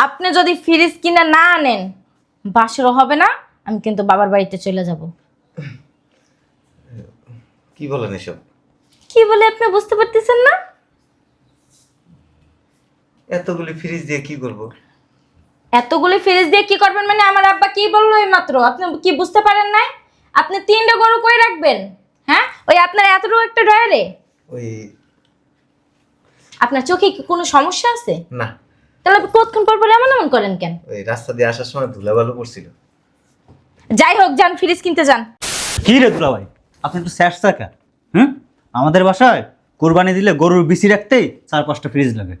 আপনি যদি ফ্রিজ কিনে না আনেন বাসরও হবে না আমি কিন্তু বাবার বাড়িতে চলে যাব। কি বলেন এসব? কি বলে আপনি বুঝতে পারতেছেন না? এতগুলি ফ্রিজ দিয়ে কি করব? এতগুলি ফ্রিজ দিয়ে কি করবেন মানে আমার আব্বা কি বলল এই মাত্র আপনি কি বুঝতে পারেন নাই? আপনি তিনটা গরু কই রাখবেন? হ্যাঁ? ওই আপনার এতটুকু একটা ড্রয়ারে ওই আপনার চোখে কি কোনো সমস্যা আছে? না। তাহলে আপনি কতক্ষণ পর পর এমন এমন করেন কেন? ওই রাস্তা দিয়ে আসার সময় ধুলাবালু পড়ছিল। যাই হোক যান ফ্রিজ কিনতে যান। কি রে দুলা ভাই আপনি একটু স্যার থাকা হুম? আমাদের বাসায় কোরবানি দিলে গরুর বিসি রাখতেই চার পাঁচটা ফ্রিজ লাগে।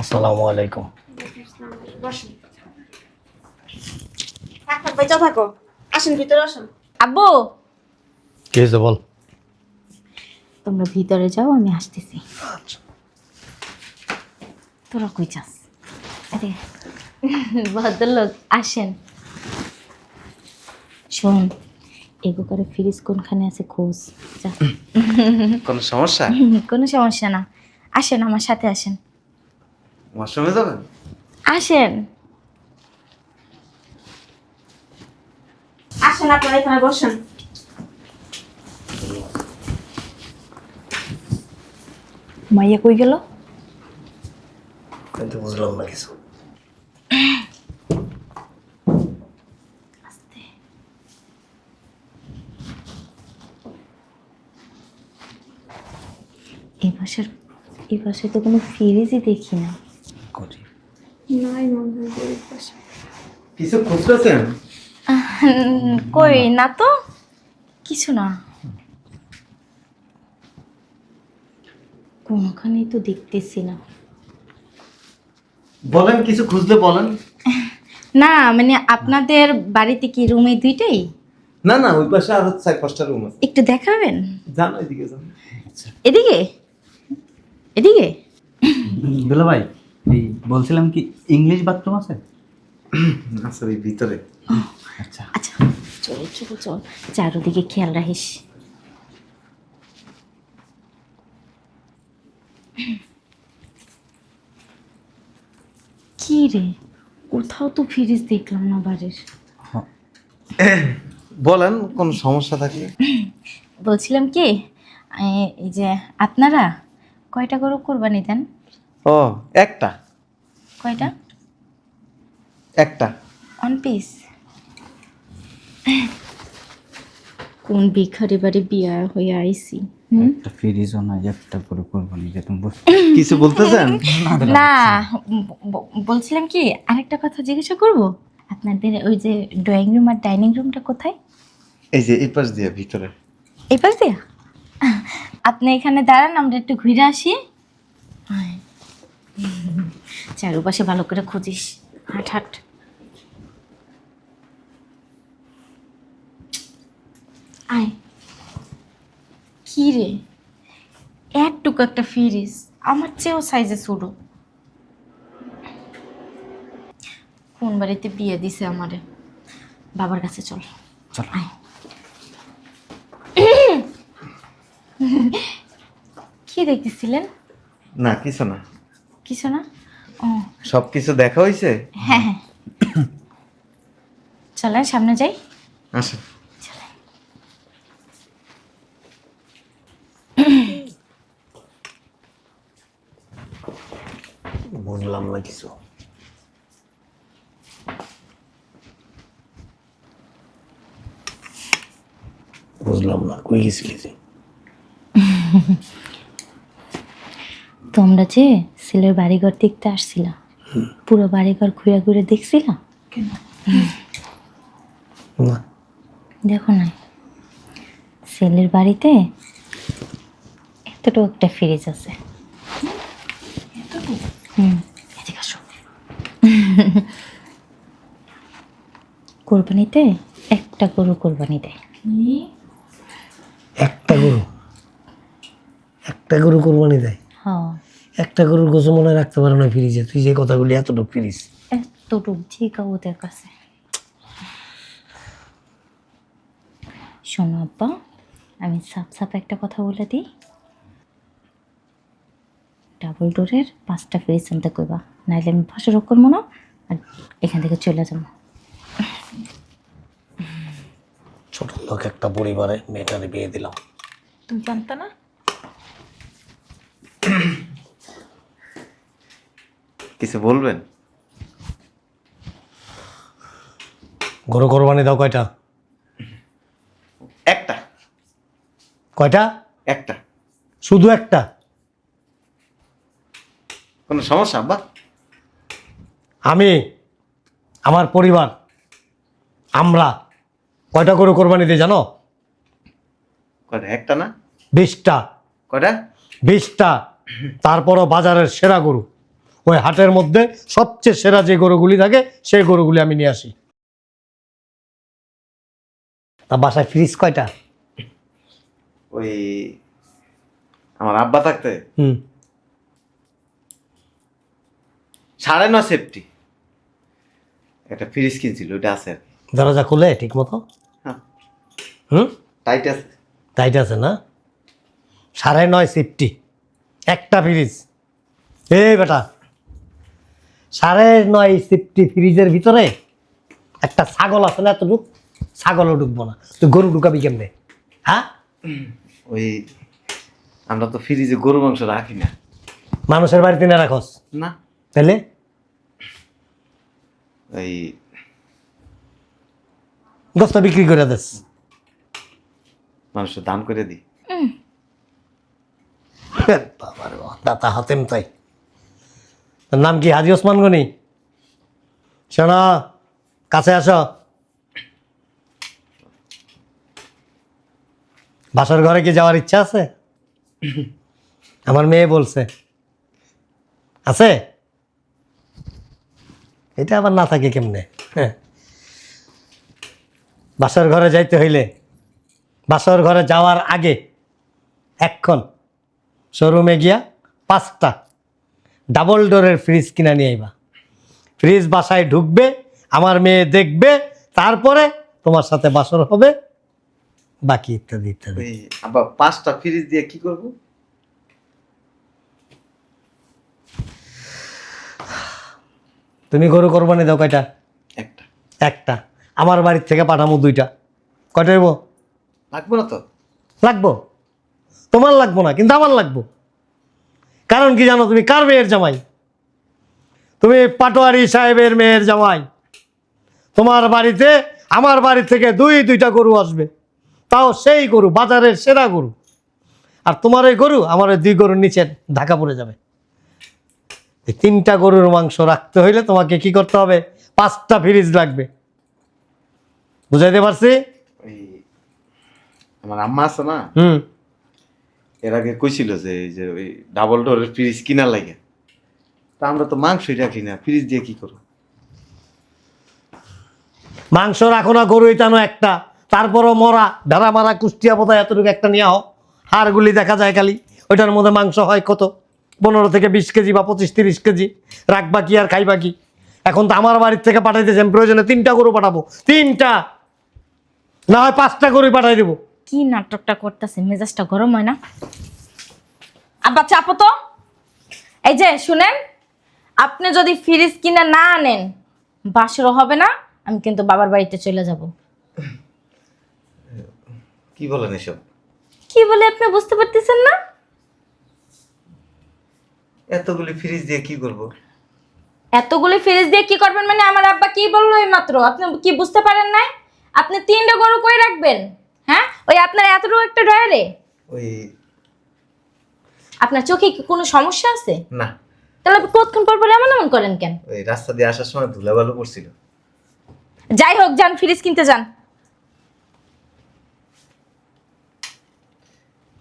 আসসালামু আলাইকুম। থাক বেঁচে থাকো। আসেন ভিতরে আসেন। আব্বু! কি হয়েছে বল? তোমরা ভিতরে যাও আমি আসতেছি। তোরা কই যাস? এদিকে ভদ্রলোক আসেন। শোন এগো করে ফ্রিজ কোনখানে আছে খোঁজ যা। কোনো সমস্যা? কোনো সমস্যা না। আসেন আমার সাথে আসেন। যাবেন? আসেন। আসেন আপনারা এখানে বসেন। মাইয়া কই গেল? কিন্তু বুঝলাম না কিছু। এই বাসার এই বাসায় তো কোনো ফ্রিজই দেখি না। নাই মনে হয় পাশে কিছু খুঁজতেছেন? কই না তো? কিছু না। কোনখানেই তো দেখতেছি না। বলেন কিছু খুঁজলে বলেন। না মানে আপনাদের বাড়িতে কি রুমে দুইটাই? না না ওই পাশে আরও চার পাঁচটা রুম আছে। একটু দেখাবেন? যান ওইদিকে যান। এদিকে? এদিকে? দুলা ভাই এই বলছিলাম কি ইংলিশ বাথরুম আছে? আচ্ছা ওই ভিতরে। আচ্ছা। আচ্ছা চল চল চল। চারোদিকে খেয়াল রাখিস। কি রে? কোথাও তো ফ্রিজ দেখলাম না বাড়ির। বলেন কোন সমস্যা থাকলে। বলছিলাম কি এই যে আপনারা কয়টা গরু কোরবানি দেন? ও একটা। কয়টা? একটা। অন পিস কোন ভিখারি বাড়ি বিয়া হয়ে আইছি? হুম? একটা ফ্রিজও নাই একটা করে কোরবানি যে তুমি কিছু বলতেছেন? না বলছিলাম কি আরেকটা কথা জিজ্ঞাসা করব? আপনাদের ওই যে ড্রয়িং রুম আর ডাইনিং রুমটা কোথায়? এই যে এই পাশ দিয়ে ভিতরে। এই পাশ দিয়ে? আপনি এখানে দাঁড়ান আমরা একটু ঘুরে আসি। চারপাশে ভালো করে খুঁজিস। হাট হাট। আয়। কি রে একটুকু একটা ফ্রিজ আমার চেয়েও সাইজে ছোটো। কোন বাড়িতে বিয়ে দিছে আমারে? বাবার কাছে চল। চল। আয়। কি দেখতেছিলেন? না কিছু না। কিছু না? ও। সব কিছু দেখা হয়েছে হ্যাঁ হ্যাঁ। চলেন সামনে যাই। আসেন চলেন বুঝলাম না কিছু। বুঝলাম না কই গেছিলি তুই? তোমরা যে ছেলের বাড়িঘর দেখতে আসছিলা পুরো বাড়িঘর ঘুরে ঘুরে দেখছিলা? দেখো না ছেলের বাড়িতে এতটুকু একটা ফ্রিজ আছে। কোরবানিতে একটা গরু কোরবানি দেয়। একটা গরু? একটা গরু কোরবানি দেয়? হ্যাঁ। একটা গরুর গোছ মনে রাখতে পারো না ফিরিজে। তুই যে কথাগুলি এতটুকু ফিরিস এতটুকু ঠিক ওদের কাছে। শোনো আব্বা আমি সাফ সাফ একটা কথা বলে দিই। ডাবল ডোরের পাঁচটা ফ্রিজ আনতে কইবা নাইলে আমি ভাষা রোগ করব না আর এখান থেকে চলে যাব। ছোট লোক একটা পরিবারে মেয়েটারে বিয়ে দিলাম। তুমি জানতো না? কিছু বলবেন? গরু কোরবানি দাও কয়টা? একটা। কয়টা? একটা। শুধু একটা? কোনো সমস্যা আব্বা? আমি আমার পরিবার আমরা কয়টা গরু কোরবানি দিই জানো? কয়টা একটা না? বিশটা। কয়টা? বিশটা। তারপরও বাজারের সেরা গরু। ওই হাটের মধ্যে সবচেয়ে সেরা যে গরুগুলি থাকে সেই গরুগুলি আমি নিয়ে আসি। তা বাসায় ফ্রিজ কয়টা? ওই আমার আব্বা থাকতে? হুম। সাড়ে নয় সেফটি একটা ফ্রিজ কিনছিল ওইটা আছে আর কি। দরজা খুলে ঠিক মতো হ্যাঁ। হুম? টাইট আছে। টাইট আছে না? সাড়ে নয় সিফটি একটা ফ্রিজ এ বেটা সাড়ে নয় সিফটি ফ্রিজের ভিতরে একটা ছাগল আছে না এতটুক? ছাগলও ঢুকবো না। তুই গরু ঢুকাবি কেমনে? হ্যাঁ? ওই আমরা তো ফ্রিজে গরু মাংস রাখি না। মানুষের বাড়িতে না রাখস? না। তাহলে গোস্ত বিক্রি করে দেস। মানুষের দাম করে দিই বাবার দাতা হাতেম তাই। তোর নাম কি হাজি ওসমান গনি? শোনো কাছে আসো। বাসর ঘরে কি যাওয়ার ইচ্ছা আছে? আমার মেয়ে বলছে। আছে? এটা আবার না থাকে কেমনে? হ্যাঁ। বাসর ঘরে যাইতে হইলে, বাসর ঘরে যাওয়ার আগে এক্ষণ শোরুমে গিয়া পাঁচটা ডাবল ডোরের ফ্রিজ কিনা নিয়ে আইবা। ফ্রিজ বাসায় ঢুকবে, আমার মেয়ে দেখবে, তারপরে তোমার সাথে বাসর হবে, বাকি ইত্যাদি ইত্যাদি। আব্বা পাঁচটা ফ্রিজ দিয়ে কি করব? তুমি গরু কোরবানি দাও কয়টা? একটা। একটা। আমার বাড়ির থেকে পাঠামো দুইটা। কয়টা দেবো লাগবে না তো। লাগবো? তোমার লাগবো না কিন্তু আমার লাগবো। কারণ কি জানো তুমি? কার মেয়ের জামাই? তুমি পাটোয়ারি সাহেবের মেয়ের জামাই। তোমার বাড়িতে আমার বাড়ি থেকে দুই দুইটা গরু আসবে। তাও সেই গরু বাজারের সেরা গরু। আর তোমার এই গরু আমার ওই দুই গরুর নিচে ঢাকা পড়ে যাবে। এই তিনটা গরুর মাংস রাখতে হইলে তোমাকে কি করতে হবে? পাঁচটা ফ্রিজ লাগবে। বুঝাইতে পারছি? আমার আম্মা আছে না? হুম। এর আগে কইছিল যে এই যে ওই ডাবল ডোরের ফ্রিজ কিনা লাগে। তা আমরা তো মাংসই রাখি না ফ্রিজ দিয়ে কি করব? মাংস রাখো না গরু টানো একটা। তারপরও মরা ভেড়া মারা কুষ্টিয়া বোধহয় এতটুকু একটা নিয়ে হাড়গুলি দেখা যায় খালি। ওইটার মধ্যে মাংস হয় কত? পনেরো থেকে বিশ কেজি বা পঁচিশ তিরিশ কেজি। রাখবা কি আর খাইবা কি এখন তো আমার বাড়ির থেকে পাঠাইতেছেন প্রয়োজনে তিনটা গরু পাঠাবো। তিনটা! না হয় পাঁচটা গরুই পাঠাই দেবো। কি নাটকটা করতেছে মেজাজটা গরম হয় না? আব্বা চাপো তো এই যে শুনেন? আপনি যদি ফ্রিজ কিনে না আনেন বাসরও হবে না আমি কিন্তু বাবার বাড়িতে চলে যাব। কি বলেন এসব? কি বলে আপনি বুঝতে পারতেছেন না? এতগুলি ফ্রিজ দিয়ে কি করব? এতগুলি ফ্রিজ দিয়ে কি করবেন? মানে আমার আব্বা কি বলল এই মাত্র আপনি কি বুঝতে পারেন নাই? আপনি তিনটে গরু কই রাখবেন? হ্যাঁ? ওই আপনার এতটুকু একটা ডয়ারে ওই আপনার চোখে কি কোনো সমস্যা আছে? না। তাহলে আপনি কতক্ষণ পর পর এমন এমন করেন কেন? ওই রাস্তা দিয়ে আসার সময় ধুলা ধুলাবালু পড়ছিল যাই হোক যান ফ্রিজ কিনতে যান।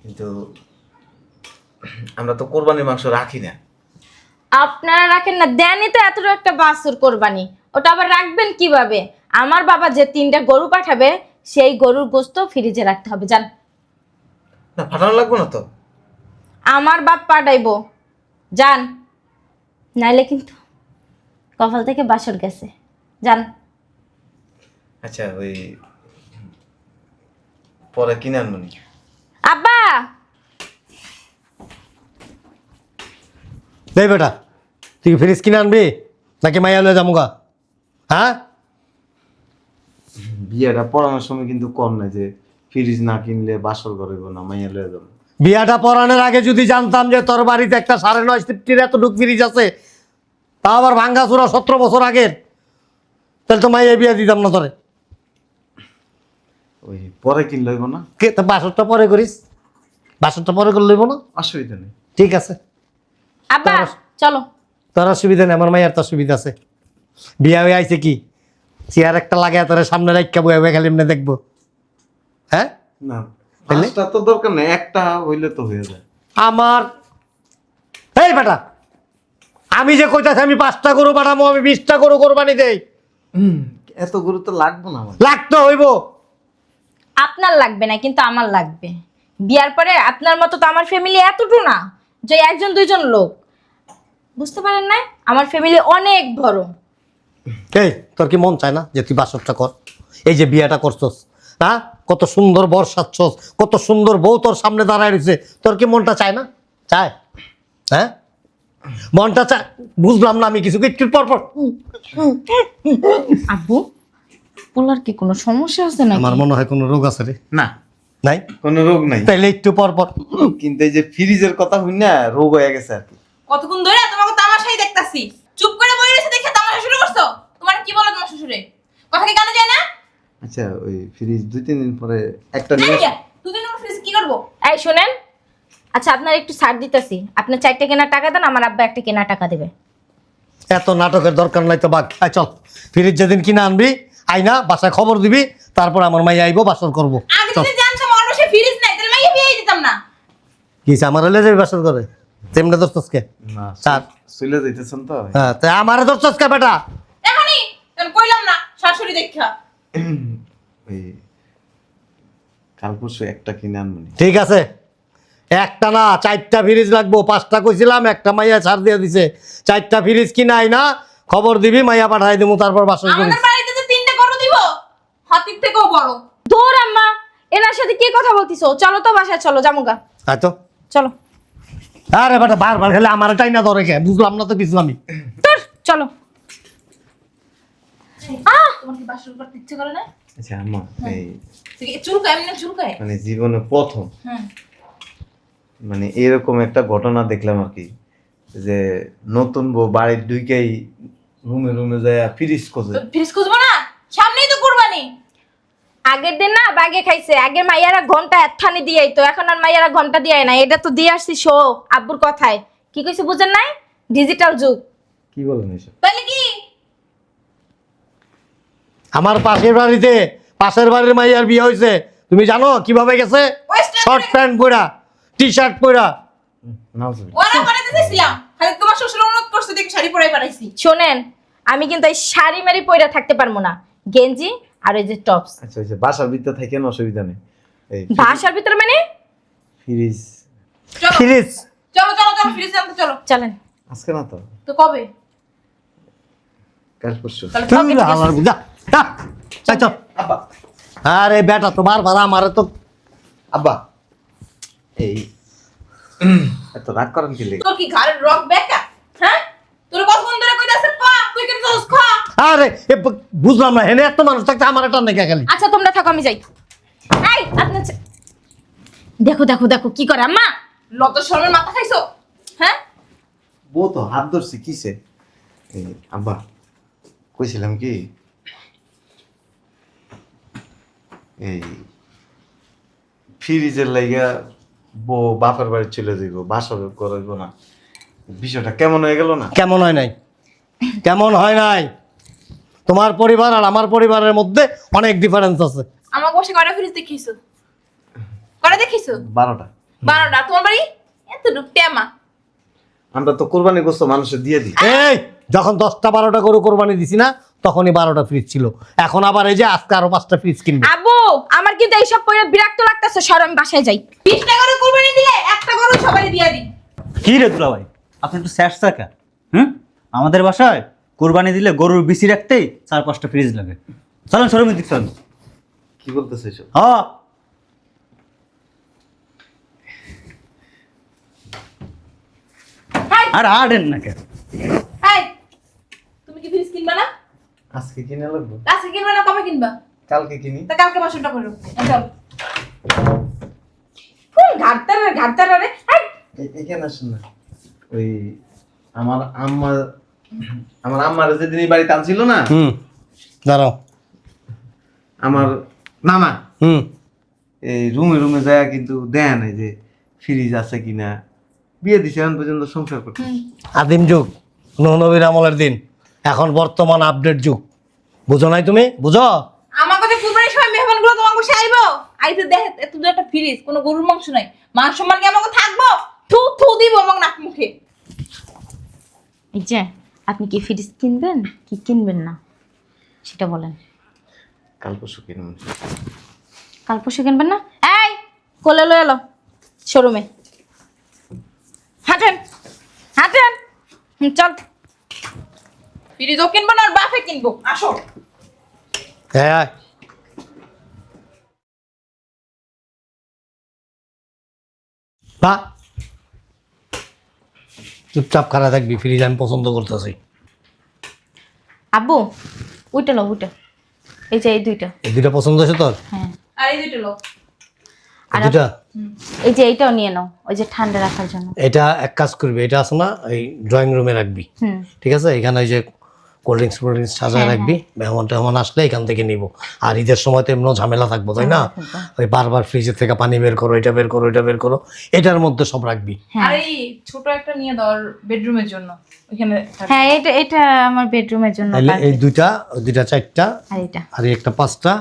কিন্তু আমরা তো কোরবানির মাংস রাখি না। আপনারা রাখেন না দেনই তো এতটুকু একটা বাছুর কোরবানি। ওটা আবার রাখবেন কীভাবে? আমার বাবা যে তিনটা গরু পাঠাবে সেই গরুর গোস্ত ফ্রিজে রাখতে হবে যান। না ফাটানো লাগবে না তো? আমার বাপ পাঠাইবো। যান। নাইলে কিন্তু কপাল থেকে বাসর গেছে। যান। আচ্ছা ওই পরে কিনে আনবনি আব্বা! দেই বেটা তুই ফ্রিজ কিনে আনবি? নাকি মাইয়া লয়ে যামুগা? হ্যাঁ? বিয়েটা পড়ানোর সময় কিন্তু কম নাই যে ফ্রিজ না কিনলে বাসর ঘরে না মাইয়া লয়ে যাব। বিয়াটা পড়ানোর আগে যদি জানতাম যে তোর বাড়িতে একটা সাড়ে নয় সিফটির এতটুক ফ্রিজ আছে তা আবার ভাঙ্গা চূড়া সতেরো বছর আগের তাহলে তো মাইয়া বিয়া দিতাম না তোরে। ওই পরে কিনলে হইব না? কে তো বাসরটা পরে করিস। বাসরটা পরে করে লইব না? অসুবিধা নেই। ঠিক আছে। আব্বা চলো। তোর অসুবিধা নেই আমার মাইয়ার তো সুবিধা আছে। বিয়া হয়ে আইছে কি? চেয়ার একটা লাগে তোর সামনে রাখা বয়ে বয়ে খালি এমনি দেখব। হ্যাঁ? না পাঁচটা তো দরকার নেই একটা হইলে তো হয়ে যায়। আমার এই বেটা আমি যে কইতাছি আমি পাঁচটা গরু পাঠাবো আমি বিশটা গরু কোরবানি দেই। হুম, এত গুরুত্ব লাগবে না আমার। লাগতে হইব। আপনার লাগবে না কিন্তু আমার লাগবে। বিয়ার পরে আপনার মতো তো আমার ফ্যামিলি এতটুকু না যে একজন দুইজন লোক। বুঝতে পারেন না আমার ফ্যামিলি অনেক বড়। এই তোর কি মন চায় না যে তুই বাসরটা কর? এই যে বিয়াটা করছস হ্যাঁ কত সুন্দর বর সাজছস কত সুন্দর বউ তোর সামনে দাঁড়ায় রয়েছে। তোর কি মনটা চায় না? চায়? হ্যাঁ? মনটা চায়? বুঝলাম না আমি কিছু। একটু পর পর। আব্বু পোলার কি কোনো সমস্যা আছে না আমার মনে হয় কোনো রোগ আছে রে। না। নাই? কোনো রোগ নাই। তাইলে একটু পর পর। কিন্তু এই যে ফ্রিজের কথা হই না রোগ হয়ে গেছে আর কি। কতক্ষণ ধরে দেখতাছি। চুপ করে বই রয়েছে দেখে তামাশা শুরু করছ? তোমার কি বলো তোমার শ্বশুরে? কথা কি কানে যায় না? আচ্ছা ওই ফ্রিজ দুই তিন দিন পরে একটা নিয়ে জানি দুদিন আমার ফ্রিজ কি করব? এই শুনেন। আচ্ছা আপনার একটু ছাড় দিতেছি। আপনার চারটে কেনার টাকা দেন আমার আব্বা একটা কেনার টাকা দেবে। এত নাটকের দরকার নাই তো বাঘ। আয় চল। ফ্রিজ যেদিন কিনে আনবি আইনা বাসায় খবর দিবি তারপর আমার মাইয়া আইবো বাসর করব। আগে যদি জানতাম আমার বাসায় ফ্রিজ নাই তাহলে মাইয়া বিয়ে দিতাম না। কি আমার হলে যাবি বাসর করে তেমনি দোস্তকে না চার। চলে যাইতেছেন তো হ্যাঁ তাই আমারে বেটা? কারণ কইলাম না শাশুড়ি দেখা। কাল পরশু একটা কিনে আনবনি। ঠিক আছে। একটা না চারটা ফ্রিজ লাগবো। পাঁচটা কইছিলাম একটা মাইয়া ছাড় দিয়ে দিছে। চারটা ফ্রিজ কিনাই না খবর দিবি মাইয়া পাঠাই দিবো তারপর বাসর করিস। আমাদের বাড়িতে যে তিনটে গরু দিব। হাতির থেকেও বড়। দৌড় আম্মা এনার সাথে কি কথা বলতিছো? চলো তো বাসায় চলো জামুগা তাই তো। চলো। আরে বেটা বারবার খেলে আমার টাই না ধরে কে বুঝলাম না তো কিছু আমি। তোর চলো। তোমার কি বাসর করতে ইচ্ছে করে না? আচ্ছা আম্মা এই এমনি চুলকায় মানে জীবনে প্রথম। মানে এরকম একটা ঘটনা দেখলাম আর কি যে নতুন বউ বাড়ির দুইকেই রুমে রুমে যায় ফ্রিজ খোঁজে। ফ্রিজ খুঁজবো না? সামনেই আগের দিন না বাগে খাইছে। আগে মাইয়ারা ঘণ্টা একখানি দিয়াই তো এখন আর মাইয়ারা ঘণ্টা দিয়ে না। এটা তো দিয়ে আসছি শো আব্বুর কথায়। কি কইছে বুঝেন নাই? ডিজিটাল যুগ। কি বলেন এসব? তাহলে কি? আমার পাশের বাড়িতে পাশের বাড়ির মাইয়ার বিয়ে হয়েছে তুমি জানো কীভাবে গেছে? শর্ট প্যান্ট পরা টি শার্ট পরা ওরা বানাতে চাইছিলাম খালি তোমার শ্বশুর অনুরোধ করছে দেখি শাড়ি পরাই পারাইছি শোনেন আমি কিন্তু এই শাড়ি মারি পইরা থাকতে পারব না। গেঞ্জি আর ওই যে টপস। আচ্ছা আচ্ছা বাসার ভিতরে থাকেন অসুবিধা নেই। এই বাসার ভিতরে মানে? ফ্রিজ। চলো। ফ্রিজ। চলো চলো চলো ফ্রিজ আনতে চলো। চলেন। আজকে না তো? তো কবে? কাল পরশু। তুই কালকে থেকে- হালার যা যা, যাই চল। আব্বা। আরে বেটা তোমার ভাড়া আমারে তো। আব্বা। এই। এত রাগ করেন কি লেগে? তোর কি ঘাড়ের রক বেকা? হ্যাঁ? তোর কতক্ষণ ধরে কইতাছে পা তুই দোস খা। আরে এ ব- বুঝলাম না হেনে এত মানুষ থাকতে আমার একটা নেই খালি আচ্ছা তোমরা থাকো আমি যাই। এই আপনার ছে- দেখো দেখো দেখো কি করে আম্মা? লত শর্মের মাথা খাইছো? হ্যাঁ? বউ তো হাত ধরছে কিসে? এই আব্বা কইছিলাম কি? এই ফ্রিজের লাইগা বউ বাপের বাড়ি চলে যাইব বাসর করব না। বিষয়টা কেমন হয়ে গেল না? কেমন হয় নাই? কেমন হয় নাই? তোমার পরিবার আর আমার পরিবারের মধ্যে অনেক ডিফারেন্স আছে। আমার বসে কয়টা ফ্রিজ দেখিছো কয়টা দেখিছো বারোটা। বারোটা। তোমার বাড়ি? এত টেমা আমরা তো কোরবানি গোস্ত মানুষের দিয়ে দিই। এই যখন দশটা বারোটা গরু কোরবানি দিছি না তখনই বারোটা ফ্রিজ ছিল। এখন আবার এই যে আজকে আরও পাঁচটা ফ্রিজ কিনবে। আব্বু আমার কিন্তু এইসব পরে বিরক্ত লাগতেছে। সর আমি বাসায় যাই। বিশটা গরু কুরবানি দিলে একটা গরু সবাই দিয়ে দিই। কি রে দুলা ভাই আপনি একটু স্যার থাকা হুম? আমাদের বাসায়? কোরবানি দিলে গরুর বিচি রাখতেই চার পাঁচটা ফ্রিজ লাগে। চলেন শোরুমের দিক কি বলতেছে হ্যাঁ আর আড়েন না কেন? তুমি কি ফ্রিজ কিনবা না? আজকে কিনে লাগবে। আজকে কিনবা না কবে কিনবা? কালকে কিনি। তা কালকে বাসনটা করো চল কোন ঘাটতার ঘাটতার রে। এখানে আসুন না। ওই আমার আম্মা আমার আম্মার যেদিন এই বাড়িতে আনছিল না হুম দাঁড়াও। আমার নানা হুম। এই রুমে রুমে যায় কিন্তু দেয় নাই যে ফ্রিজ আছে কিনা। বিয়ে দিছে এখন পর্যন্ত সংসার করতে আদিম যুগ নবীর আমলের দিন। এখন বর্তমান আপডেট যুগ। বুঝো নাই তুমি? বুঝো? আমার কথা কুরবানির সময় মেহমানগুলো তোমার বসে আইবো। আইতে দেখ এত দূর একটা ফ্রিজ কোনো গরুর মাংস নাই। মান সম্মান কি আমাকে থাকব? থু থু দিব আমার নাক মুখে। এই যে। আপনি কি ফ্রিজ কিনবেন? কি কিনবেন না? সেটা বলেন। কাল পরশু কিনবো কাল পরশু কিনবেন না? এই কোলে লয়ে এলো শোরুমে হাঁটেন হাঁটেন। চল। ফ্রিজও কিনবো না আর বাফে কিনবো। আসো। হ্যাঁ আয়। বা চুপচাপ খারা থাকবি ফ্রিজ আমি পছন্দ করতেছি। আব্বু ওইটা লো ওইটা। এই যে এই দুইটা। এই দুইটা পছন্দ আছে তোর? হ্যাঁ। আর এই দুইটা লোক আর দুইটা? এই যে এইটাও নিয়ে নাও ওই যে ঠান্ডা রাখার জন্য। এটা এক কাজ করবি এটা আছে না এই ড্রয়িং রুমে রাখবি। হুম। ঠিক আছে? এখানে ওই যে কোল্ড ড্রিঙ্কস কোল্ড ড্রিঙ্কস সাজায় রাখবি। মেহমান টেহমান আসলে এখান থেকে নিব। আর ঈদের সময় তো এমনও ঝামেলা থাকব তাই না? ওই বারবার ফ্রিজের থেকে পানি বের করো এটা বের করো এটা বের করো এটার মধ্যে সব রাখবি। হ্যাঁ। আর এই ছোট একটা নিয়ে দাও বেডরুমের জন্য। হ্যাঁ এটা এটা আমার বেডরুমের জন্য তাহলে এই দুইটা ওই দুইটা চারটা আর এটা। আর একটা পাঁচটা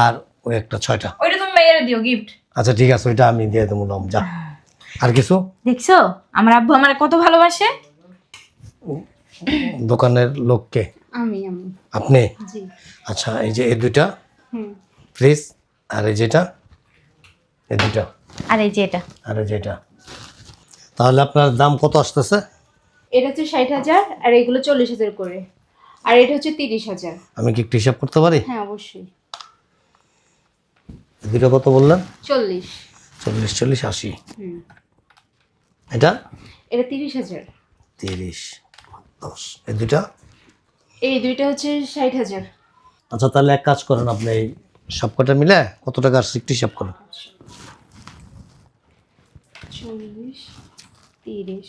আর ওই একটা ছয়টা। ওইটা তুমি মেয়ের দিও গিফট আচ্ছা ঠিক আছে ওইটা আমি দিয়ে দেবো নাম যা। আর কিছু? দেখছ? আমার আব্বু আমার কত ভালোবাসে? দোকানের লোককে? আমি আমি। আপনি? জি। আচ্ছা এই যে এই দুইটা? হুম। ফ্রিজ? আর এই যেটা? এই দুইটা। আর এই যে এটা। আর এই যেটা তাহলে আপনার দাম কত আসতেছে? এটা হচ্ছে ষাট হাজার আর এগুলো চল্লিশ হাজার করে। আর এটা হচ্ছে তিরিশ হাজার। আমি কি একটু হিসাব করতে পারি? হ্যাঁ অবশ্যই। দুটো কত বললেন? চল্লিশ। চল্লিশ চল্লিশ আশি। হুম। এটা? এটা তিরিশ হাজার। তিরিশ। দশ। এই দুটা এই দুইটা হচ্ছে ষাট হাজার। আচ্ছা তাহলে এক কাজ করেন আপনি এই সব কটা মিলে কত টাকা আসছে একটু হিসাব করেন? চল্লিশ তিরিশ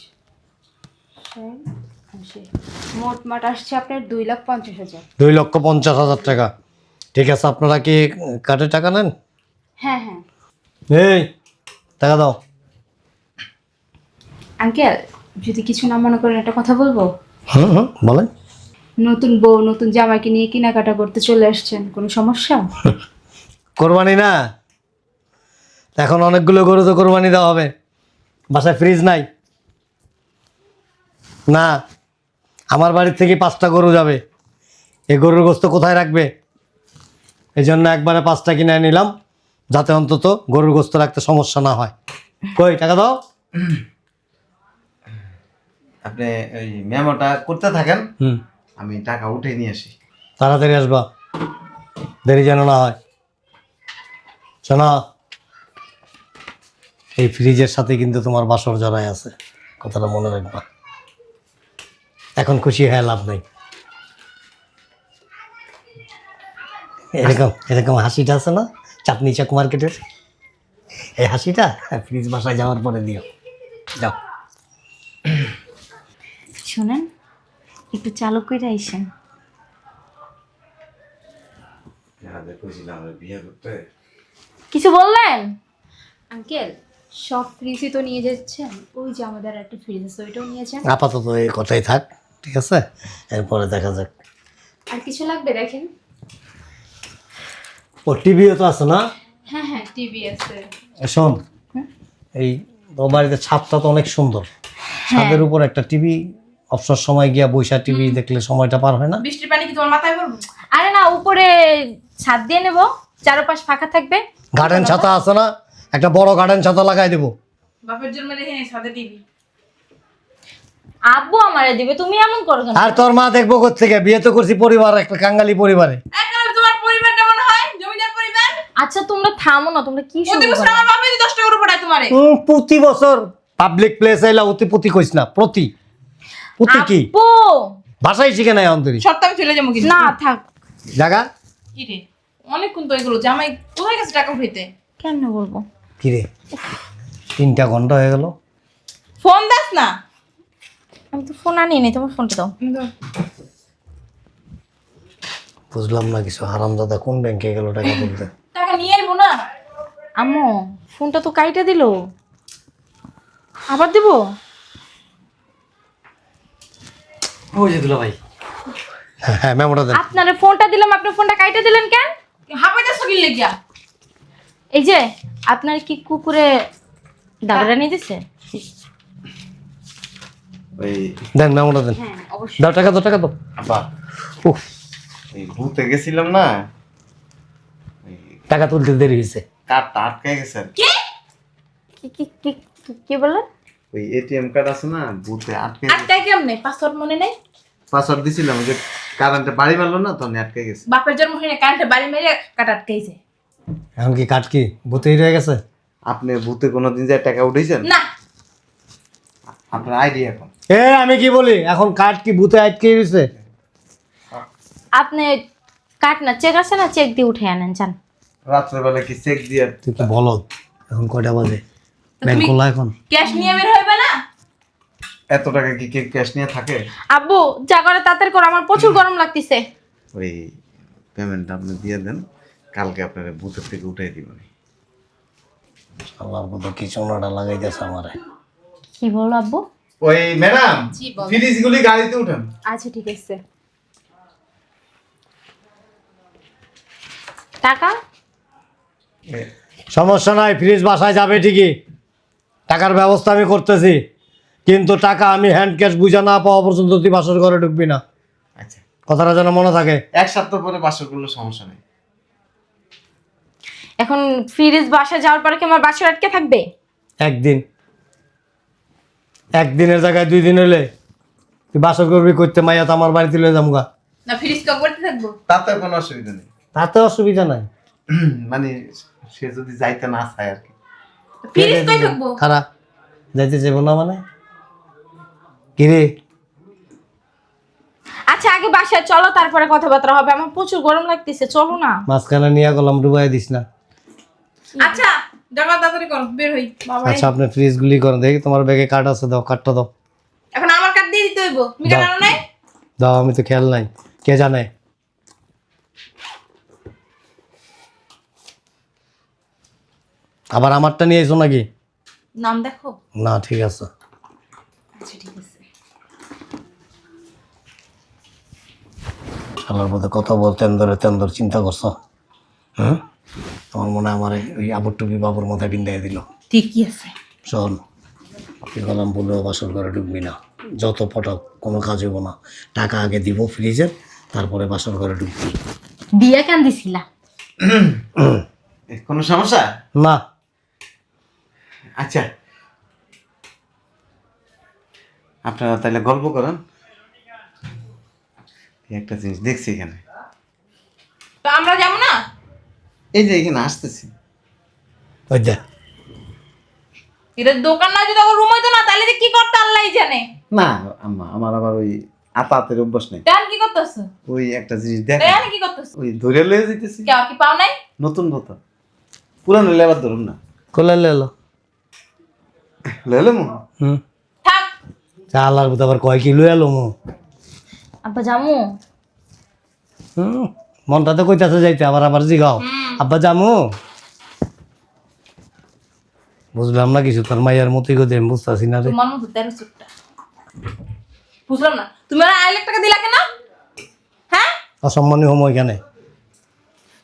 আসছে আপনার দুই লাখ পঞ্চাশ হাজার। দুই লক্ষ পঞ্চাশ হাজার টাকা। ঠিক আছে আপনারা কি কার্ডে টাকা নেন? হ্যাঁ হ্যাঁ। এই টাকা দাও। আঙ্কেল যদি কিছু না মনে করেন একটা কথা বলব? হুম হুম বলেন। নতুন বউ নতুন জামাইকে নিয়ে কেনাকাটা করতে চলে আসছেন কোনো সমস্যা? কোরবানি না? এখন অনেকগুলো গরু তো কোরবানি দেওয়া হবে। বাসায় ফ্রিজ নাই। না আমার বাড়ির থেকে পাঁচটা গরু যাবে। এই গরুর গোস্ত কোথায় রাখবে? এই জন্য একবারে পাঁচটা কিনে নিলাম যাতে অন্তত গরুর গোস্ত রাখতে সমস্যা না হয়। কই টাকা দাও? আপনি ওই মেমোটা করতে থাকেন হুম। আমি টাকা উঠে নিয়ে আসি। তাড়াতাড়ি আসবা। দেরি যেন না হয়। শোনা এই ফ্রিজের সাথে কিন্তু তোমার বাসর জড়াই আছে কথাটা মনে রাখবা। এখন খুশি হয়ে লাভ নেই। এরকম এরকম হাসিটা আছে না? চাঁদনি চক মার্কেটের? এই হাসিটা? ফ্রিজ বাসায় যাওয়ার পরে দিও। যাও। শুনেন একটু চালু করে আইসেন। কিছু বললেন? আঙ্কেল সব ফ্রিজই তো নিয়ে যাচ্ছেন। ওই যে আমাদের একটা ফ্রিজ আছে ওইটাও নিয়েছেন আপাতত এই কথাই থাক ঠিক আছে? এরপরে দেখা যাক। আর কিছু লাগবে দেখেন? ও টিভিও তো আছে না? হ্যাঁ হ্যাঁ টিভি আছে। শোন এই তোর বাড়িতে ছাদটা তো অনেক সুন্দর। ছাদের উপর একটা টিভি অবসর সময় গিয়া বৈশা টিভি দেখলে সময়টা পার হয় না? বৃষ্টির পানি কি তোমার মাথায় পড়ব? আরে না উপরে ছাদ দিয়ে নেব চারপাশ ফাঁকা থাকবে। গার্ডেন ছাতা আছে না? একটা বড় গার্ডেন ছাতা লাগাই দেবো। বাপের জন্য রেখে সাথে টিভি। আব্বু আমারে দিবে তুমি এমন করো কেন? আর তোর মা দেখব থেকে বিয়ে তো করছি পরিবার একটা কাঙ্গালি পরিবারে। তোমার পরিবারটা মনে হয়? জমিদার পরিবার? আচ্ছা তোমরা থামো না তোমরা কি শুরু প্রতি বছর করো? আমার বাপে দশ টাকা করে পড়ায় তোমারে। উম, প্রতি বছর পাবলিক প্লেস আইলা অতি প্রতি কইস না প্রতি। প্রতি কি? আপু! ভাষাই শিখে নাই অন্তরি সপ্তাহে আমি চলে যাব কিন্তু। না থাক। জাগা? কি রে অনেকক্ষণ তো এগুলো জামাই কোথায় গেছে টাকা উঠাইতে কেন বলব? কি রে তিনটা ঘণ্টা হয়ে গেল। ফোন দাস না? আমি তো ফোন আনি নাই তোমার ফোনটা দাও। বুঝলাম না কিছু হারামজাদা কোন ব্যাংকে গেল টাকা তুলতে? টাকা নিয়ে আইবো না? আম্মু ফোনটা তো কাইটা দিল। আবার দিব? ওই যে দুলা ভাই। হ্যাঁ হ্যাঁ মেমোটা দেন। আপনার ফোনটা দিলাম আপনি ফোনটা কাইটা দিলেন কেন? সকিল লেগিয়া এই যে আপনার কি কুকুরে দাবড়া নিয়ে দিছে ওই দেন মেমোটা দেন। হ্যাঁ দাও টাকা দাও টাকা দাও। আব্বা। উফ। ওই ভূতে গেছিলাম না। টাকা তুলতে দেরি হয়েছে। কার্ডটা আটকে গেছে আর কি। কি? কি কি কি- কি বললেন? ওই এটিএম কার্ড আছে না ভূতে আটকে আটটাই কেমনে? পাসওয়ার্ড মনে নেই? পাসওয়ার্ড দিছিলাম যে কারেন্টে বাড়ি মারলো না তখন আটকে গেছে। বাপের জন্ম হয়নি কারেন্টে বাড়ি মেরে কাটা আটকাইছে। এখন কি কাট কি? বুতেই রয়ে গেছে? আপনি ভূতে কোনোদিন যায় টাকা উঠেছেন না। আপনার আইডিয়া এখন। এ আমি কি বলি? এখন কাট কি বুতে আটকে গেছে? আপনি কাট না চেক আছে না? চেক দিয়ে উঠে আনেন যান। রাত্রেবেলা কি চেক দিয়ে তুই কি বলো এখন কয়টা বাজে? তো ব্যাংক খোলা এখন। ক্যাশ নিয়ে বের হইবে না? এত টাকা কি কে ক্যাশ নিয়ে থাকে? আব্বু যা করে তাড়াতাড়ি করো আমার প্রচুর গরম লাগতেছে। ওই পেমেন্টটা আপনি দিয়ে দেন কালকে আপনার ভূতের থেকে উঠাই দিবেন আল্লাহর মতো কি চোনাটা লাগাইতেছে আমারে। কি বলো আব্বু? ওই ম্যাডাম জি, বলো। ফ্রিজগুলি গাড়িতে উঠান। আচ্ছা ঠিক আছে। টাকা? সমস্যা নাই ফ্রিজ বাসায় যাবে ঠিকই। টাকার ব্যবস্থা আমি করতেছি কিন্তু টাকা আমি হ্যান্ড ক্যাশ বুঝা না পাওয়া পর্যন্ত তুই বাসর ঘরে ঢুকবি না। আচ্ছা। কথাটা যেন মনে থাকে। এক সপ্তাহ পরে বাসর করলে সমস্যা নেই। এখন ফ্রিজ বাসা যাওয়ার পরে কি আমার বাসা আটকে থাকবে? একদিন। একদিনের জায়গায় দুই দিন হলে তুই বাসর করবি করতে মাইয়া তো আমার বাড়িতে লয়ে যামগা। না ফ্রিজ কক করতে থাকব? তাতে কোনো অসুবিধা নেই। তাতে অসুবিধা নাই। মানে সে যদি যাইতে না চায় আর কি। ফ্রিজ কই থাকব। খারাপ যাইতে যাব না মানে? আচ্ছা আগে বাসায় চলো তারপরে কথাবার্তা হবে। আমার প্রচুর গরম লাগতেছে চলো না। মাঝখানে নিয়ে গেলাম ডুবাই দিস না। আচ্ছা দেখা তাড়াতাড়ি করো বের হই বাবা আচ্ছা আপনি ফ্রিজগুলি করেন দেখি তোমার ব্যাগে কার্ড আছে দাও কার্ডটা দাও। এখন আমার কার্ড দিয়ে দিতে হইব। তুমি কেন নাই? দাও আমি তো খেয়াল নাই কে জানে? আবার আমারটা নিয়ে এসো নাকি? নাম দেখো। না ঠিক আছে। আচ্ছা ঠিক আছে। শালার মধ্যে কত বল তেন্দরে তেন্দর চিন্তা করছ হ্যাঁ? আমার মনে হয় আমার ওই আবর টুপি বাবুর মাথায় বিন্দাই দিল। ঠিকই আছে। শোন কি বললাম বললেও বাসর করে ঢুকবি না। যত পটক কোনো কাজ হইব না। টাকা আগে দিব ফ্রিজের তারপরে বাসর ঘরে ঢুকবি। দিয়া কেন দিছিলা? কোনো সমস্যা? না। আচ্ছা। আপনারা তাহলে গল্প করেন। একটা জিনিস দেখছি এখানে। তো আমরা যাব না? এই যে এখানে আসতেছি। ওই এটা দোকান না যদি রুম হইতো না তাহলে যে কি করতে আল্লাহ জানে। না আম্মা আমার আবার ওই আতাতের অভ্যাস নেই। দেন কি করতেছ? ওই একটা জিনিস দেখ দেন কি করতেছ? ওই ধরে লয়ে কেউ কি পাও নাই? নতুন বোতল। পুরানো হলে আবার ধরুন না। কোলে লেলো। লইলে মো হুম। থাক। চা আবার কয় কি লুয়ে এলো আব্বা জামু। হুম মনটা তো কইতাছে যাইতে আবার আবার জিগাও। আব্বা জামু। বুঝলাম না কিছু তোর মাইয়ার গতি আমি বুঝতেছি না রে। তোমার মতো তেরো চুটটা বুঝলাম না। তুমি আর আড়াই লাখ টাকা দিলা কেন? হ্যাঁ? অসম্মানী হম এখানে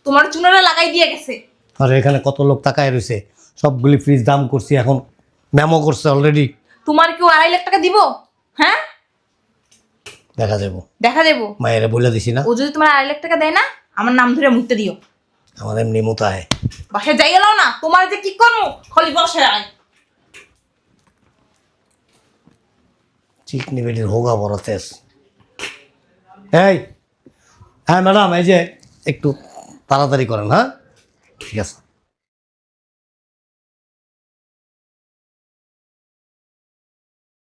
তোমার চুনারা লাগাই দিয়ে গেছে। আর এখানে কত লোক তাকায় রয়েছে সবগুলি ফ্রিজ দাম করছি এখন ম্যামো করছে অলরেডি তোমার কেউ আড়াই লাখ টাকা দিব? হ্যাঁ? দেখা যাব দেখা যাব মায়েরা বলে দিছি না। ও যদি তোমার আড়াই লাখ টাকা দেয় না আমার নাম ধরে মুখতে দিও। আমার এমনি মতো আয় বাসায় যাই গেলাও না। তোমার যে কি করব খালি বসে আয়। চিকনি বেটির হোগা বড় তেজ। এই হ্যাঁ ম্যাডাম এই যে একটু তাড়াতাড়ি করেন হ্যাঁ? ঠিক আছে।